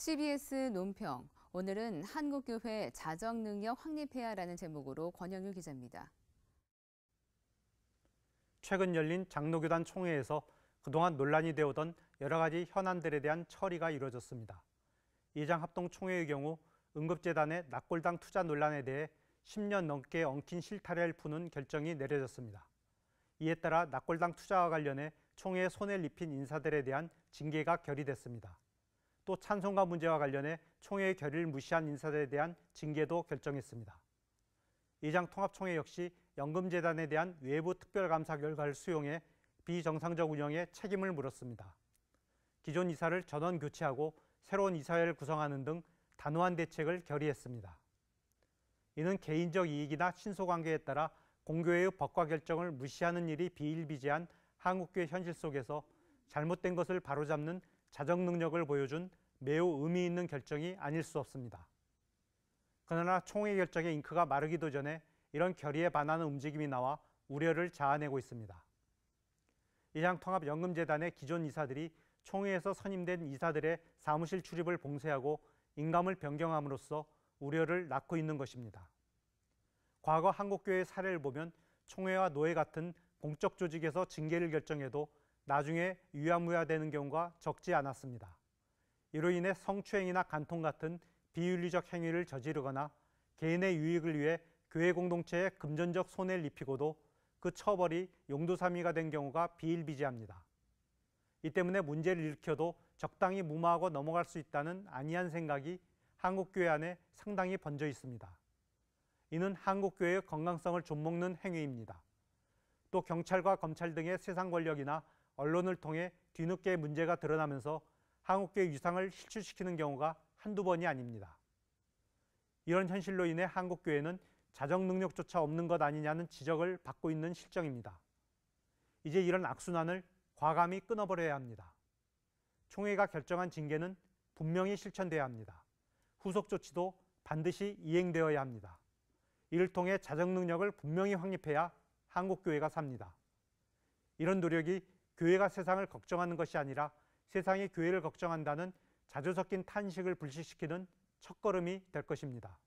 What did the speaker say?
CBS 논평. 오늘은 한국교회 자정능력 확립해야라는 제목으로 권영일 기자입니다. 최근 열린 장로교단 총회에서 그동안 논란이 되어오던 여러 가지 현안들에 대한 처리가 이루어졌습니다. 이장 합동 총회의 경우 응급재단의 낙골당 투자 논란에 대해 10년 넘게 엉킨 실타래를 푸는 결정이 내려졌습니다. 이에 따라 낙골당 투자와 관련해 총회에 손해를 입힌 인사들에 대한 징계가 결의됐습니다. 또 찬송가 문제와 관련해 총회의 결의를 무시한 인사들에 대한 징계도 결정했습니다. 이장 통합총회 역시 연금재단에 대한 외부 특별감사 결과를 수용해 비정상적 운영에 책임을 물었습니다. 기존 이사를 전원 교체하고 새로운 이사회를 구성하는 등 단호한 대책을 결의했습니다. 이는 개인적 이익이나 신소관계에 따라 공교회의 법과 결정을 무시하는 일이 비일비재한 한국교회 현실 속에서 잘못된 것을 바로잡는 자정 능력을 보여준 매우 의미 있는 결정이 아닐 수 없습니다. 그러나 총회 결정의 잉크가 마르기도 전에 이런 결의에 반하는 움직임이 나와 우려를 자아내고 있습니다. 이장통합연금재단의 기존 이사들이 총회에서 선임된 이사들의 사무실 출입을 봉쇄하고 인감을 변경함으로써 우려를 낳고 있는 것입니다. 과거 한국교회 사례를 보면 총회와 노회 같은 공적 조직에서 징계를 결정해도 나중에 유야무야 되는 경우가 적지 않았습니다. 이로 인해 성추행이나 간통 같은 비윤리적 행위를 저지르거나 개인의 유익을 위해 교회 공동체에 금전적 손해를 입히고도 그 처벌이 용두사미가 된 경우가 비일비재합니다. 이 때문에 문제를 일으켜도 적당히 무마하고 넘어갈 수 있다는 안이한 생각이 한국교회 안에 상당히 번져 있습니다. 이는 한국교회의 건강성을 좀먹는 행위입니다. 또 경찰과 검찰 등의 세상 권력이나 언론을 통해 뒤늦게 문제가 드러나면서 한국교회 위상을 실추시키는 경우가 한두 번이 아닙니다. 이런 현실로 인해 한국교회는 자정 능력조차 없는 것 아니냐는 지적을 받고 있는 실정입니다. 이제 이런 악순환을 과감히 끊어버려야 합니다. 총회가 결정한 징계는 분명히 실천돼야 합니다. 후속 조치도 반드시 이행되어야 합니다. 이를 통해 자정 능력을 분명히 확립해야 한국교회가 삽니다. 이런 노력이 교회가 세상을 걱정하는 것이 아니라 세상이 교회를 걱정한다는 자주 섞인 탄식을 불식시키는 첫걸음이 될 것입니다.